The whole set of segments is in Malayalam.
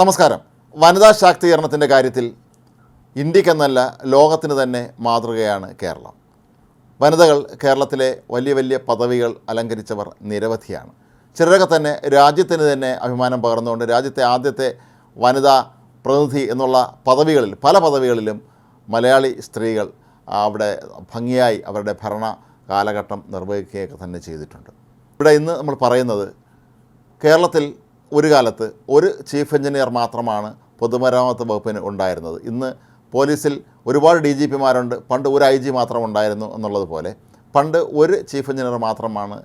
നമസ്കാരം. വനിതാ ശാക്തീകരണത്തിന്റെ കാര്യത്തിൽ ഇന്ത്യക്കെന്നല്ല ലോകത്തിന് തന്നെ മാതൃകയാണ് കേരളം. വനിതകൾ കേരളത്തിലെ വലിയ വലിയ പദവികൾ അലങ്കരിച്ചവർ നിരവധിയാണ്. ചിലരൊക്കെ തന്നെ രാജ്യത്തിന് തന്നെ അഭിമാനം പകർന്നുകൊണ്ട് രാജ്യത്തെ ആദ്യത്തെ വനിതാ പ്രതിനിധി എന്നുള്ള പദവികളിൽ പല പദവികളിലും മലയാളി സ്ത്രീകൾ അവിടെ ഭംഗിയായി അവരുടെ ഭരണ കാലഘട്ടം നിർവഹിക്കുകയൊക്കെ തന്നെ ചെയ്തിട്ടുണ്ട്. ഇവിടെ ഇന്ന് നമ്മൾ പറയുന്നത് കേരളത്തിൽ ഒരു കാലത്ത് ഒരു ചീഫ് എഞ്ചിനീയർ മാത്രമാണ് പൊതുമരാമത്ത് വകുപ്പിന് ഉണ്ടായിരുന്നത്. ഇന്ന് പോലീസിൽ ഒരുപാട് ഡി ജി പിമാരുണ്ട്. പണ്ട് ഒരു ഐ ജി മാത്രം ഉണ്ടായിരുന്നു എന്നുള്ളതുപോലെ പണ്ട് ഒരു ചീഫ് എഞ്ചിനീയർ മാത്രമാണ്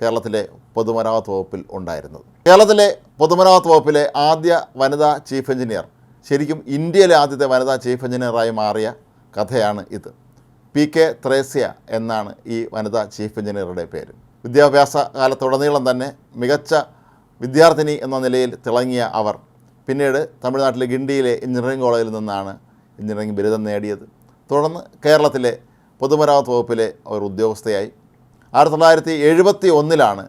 കേരളത്തിലെ പൊതുമരാമത്ത് വകുപ്പിൽ ഉണ്ടായിരുന്നത്. കേരളത്തിലെ പൊതുമരാമത്ത് വകുപ്പിലെ ആദ്യ വനിതാ ചീഫ് എഞ്ചിനീയർ ശരിക്കും ഇന്ത്യയിലെ ആദ്യത്തെ വനിതാ ചീഫ് എഞ്ചിനീയറായി മാറിയ കഥയാണ് ഇത്. പി കെ ത്രേസ്യ എന്നാണ് ഈ വനിതാ ചീഫ് എഞ്ചിനീയറുടെ പേര്. വിദ്യാഭ്യാസ കാലത്തുടനീളം തന്നെ മികച്ച വിദ്യാർത്ഥിനി എന്ന നിലയിൽ തിളങ്ങിയ അവർ. പിന്നീട് തമിഴ്നാട്ടിലെ ഗിണ്ടിയിലെ എഞ്ചിനീയറിംഗ് കോളേജിൽ നിന്നാണ് എഞ്ചിനീയറിംഗ് ബിരുദം നേടിയത്. തുടർന്ന് കേരളത്തിലെ പൊതുമരാമത്ത് വകുപ്പിലെ അവർ ഉദ്യോഗസ്ഥയായി. ആയിരത്തി തൊള്ളായിരത്തി എഴുപത്തി ഒന്നിലാണ്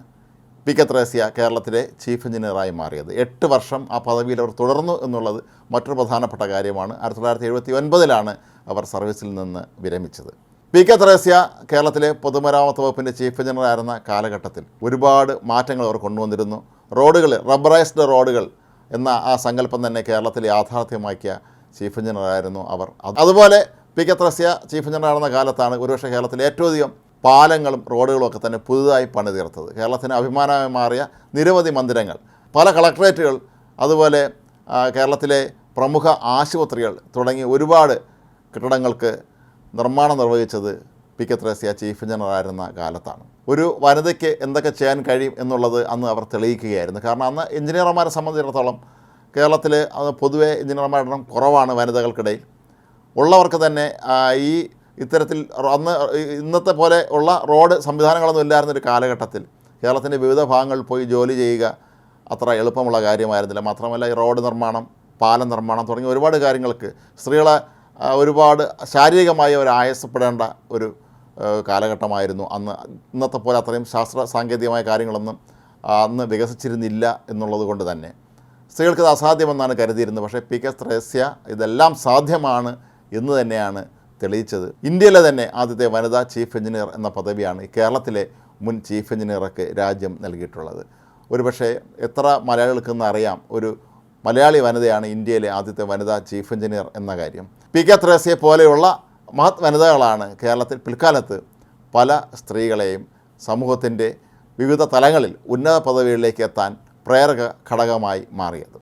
പി കെ ത്രേസ്യ കേരളത്തിലെ ചീഫ് എഞ്ചിനീയറായി മാറിയത്. എട്ട് വർഷം ആ പദവിയിൽ അവർ തുടർന്നു എന്നുള്ളത് മറ്റൊരു പ്രധാനപ്പെട്ട കാര്യമാണ്. ആയിരത്തി തൊള്ളായിരത്തി എഴുപത്തി ഒൻപതിലാണ് അവർ സർവീസിൽ നിന്ന് വിരമിച്ചത്. പി കെ ത്രേസ്യ കേരളത്തിലെ പൊതുമരാമത്ത് വകുപ്പിന്റെ ചീഫ് എഞ്ചിനീയർ ആയിരുന്ന കാലഘട്ടത്തിൽ ഒരുപാട് മാറ്റങ്ങൾ അവർ കൊണ്ടുവന്നിരുന്നു. റോഡുകൾ റബ്ബറൈസ്ഡ് റോഡുകൾ എന്ന ആ സങ്കല്പം തന്നെ കേരളത്തിൽ യാഥാർത്ഥ്യമാക്കിയ ചീഫ് എഞ്ചിനീയർ ആയിരുന്നു അവർ അതുപോലെ P K Thresia chief engineer ആയിരുന്ന കാലത്താണ് ഒരുപക്ഷെ കേരളത്തിൽ ഏറ്റവും അധികം പാലങ്ങളും റോഡുകളും ഒക്കെ തന്നെ പുതുതായി പണിതീർത്തത്. കേരളത്തിന് അഭിമാനമായി മാറിയ നിരവധി മന്ദിരങ്ങൾ പല കളക്ട്രേറ്റുകൾ അതുപോലെ കേരളത്തിലെ പ്രമുഖ ആശുപത്രികൾ തുടങ്ങി ഒരുപാട് കെട്ടിടങ്ങൾക്ക് നിർമ്മാണം നിർവഹിച്ചത് P K Thresia chief general ആയിരുന്ന കാലത്താണ്. ഒരു വനിതയ്ക്ക് എന്തൊക്കെ ചെയ്യാൻ കഴിയും എന്നുള്ളത് അന്ന് അവർ തെളിയിക്കുകയായിരുന്നു. കാരണം അന്ന് എഞ്ചിനീയർമാരെ സംബന്ധിച്ചിടത്തോളം കേരളത്തിൽ പൊതുവെ എഞ്ചിനീയർമാരുടെ എണ്ണം കുറവാണ് വനിതകൾക്കിടയിൽ. ഉള്ളവർക്ക് തന്നെ ഈ ഇത്തരത്തിൽ അന്ന് ഇന്നത്തെ പോലെ ഉള്ള റോഡ് സംവിധാനങ്ങളൊന്നും ഇല്ലായിരുന്ന ഒരു കാലഘട്ടത്തിൽ കേരളത്തിന്റെ വിവിധ ഭാഗങ്ങളിൽ പോയി ജോലി ചെയ്യുക അത്ര എളുപ്പമുള്ള കാര്യമായിരുന്നില്ല. മാത്രമല്ല ഈ റോഡ് നിർമ്മാണം പാലം നിർമ്മാണം തുടങ്ങിയ ഒരുപാട് കാര്യങ്ങൾക്ക് സ്ത്രീകളെ ഒരുപാട് ശാരീരികമായി അവർ ആയസപ്പെടേണ്ട ഒരു കാലഘട്ടമായിരുന്നു. അന്ന് ഇന്നത്തെ പോലെ അത്രയും ശാസ്ത്ര സാങ്കേതികമായ കാര്യങ്ങളൊന്നും അന്ന് വികസിച്ചിരുന്നില്ല എന്നുള്ളത് കൊണ്ട് തന്നെ. സ്ത്രീകൾക്കത് അസാധ്യമെന്നാണ് കരുതിയിരുന്നത്. പക്ഷേ പി കെ ത്രേസ്യ ഇതെല്ലാം സാധ്യമാണ് എന്ന് തന്നെയാണ് തെളിയിച്ചത്. ഇന്ത്യയിലെ തന്നെ ആദ്യത്തെ വനിതാ ചീഫ് എഞ്ചിനീയർ എന്ന പദവിയാണ് കേരളത്തിലെ മുൻ ചീഫ് എഞ്ചിനീയർക്ക് രാജ്യം നൽകിയിട്ടുള്ളത്. ഒരുപക്ഷെ എത്ര മലയാളികൾക്കെന്ന് അറിയാം ഒരു മലയാളി വനിതയാണ് ഇന്ത്യയിലെ ആദ്യത്തെ വനിതാ ചീഫ് എഞ്ചിനീയർ എന്ന കാര്യം. പി കെ ത്രേസ്യെ പോലെയുള്ള മഹത് വനിതകളാണ് കേരളത്തിൽ പിൽക്കാലത്ത് പല സ്ത്രീകളെയും സമൂഹത്തിന്റെ വിവിധ തലങ്ങളിൽ ഉന്നത പദവികളിലേക്ക് എത്താൻ പ്രേരക ഘടകമായി മാറിയത്.